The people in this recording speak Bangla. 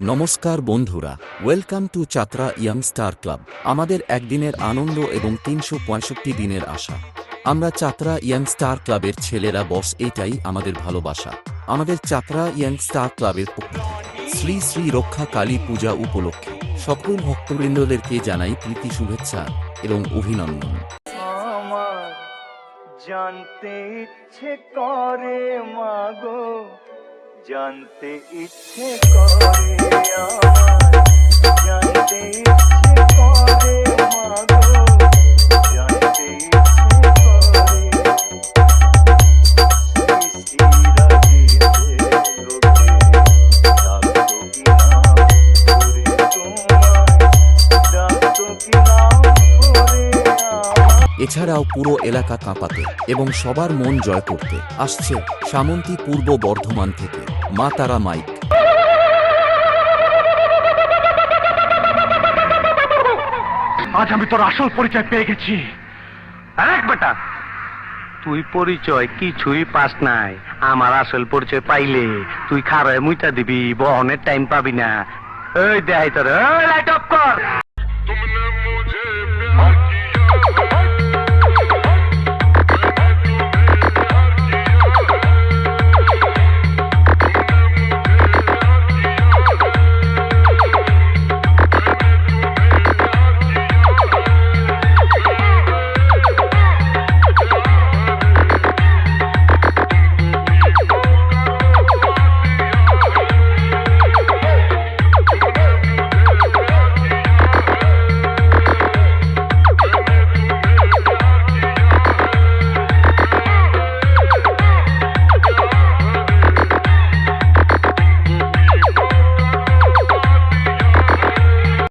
নমস্কার বন্ধুরা welcome to Chatra young star club আমাদের একদিনের আনন্দ এবং তিনশো পঁয়ষট্টি দিনের আশা। আমরা চাত্রা ইয়াং স্টার ক্লাবের ছেলেরা বস এটাই আমাদের ভালোবাসা। আমাদের চাত্রা ইয়াং স্টার ক্লাবের শ্রী শ্রী রক্ষা কালী পূজা উপলক্ষে সকল ভক্তবৃন্দদেরকে জানাই প্রীতি, শুভেচ্ছা এবং অভিনন্দন। জানতে ইচ্ছে করে মাগো জানতে ইচ্ছে করে আমার। এছাড়াও পুরো এলাকা কাঁপাতে এবং সবার মন জয় করতে আসছে সামন্তী পূর্ব বর্ধমান থেকে মা তারা মাইক। আজ আমি তোর আসল পরিচয় পেয়ে গেছি। এক বেটা। তুই পরিচয় কিছুই পাস নাই। আমার আসল পরিচয় পাইলে তুই খারায় মুইটা দিবি বহনের টাইম পাবি না। এই দেখাই তোর লাইট অফ কর।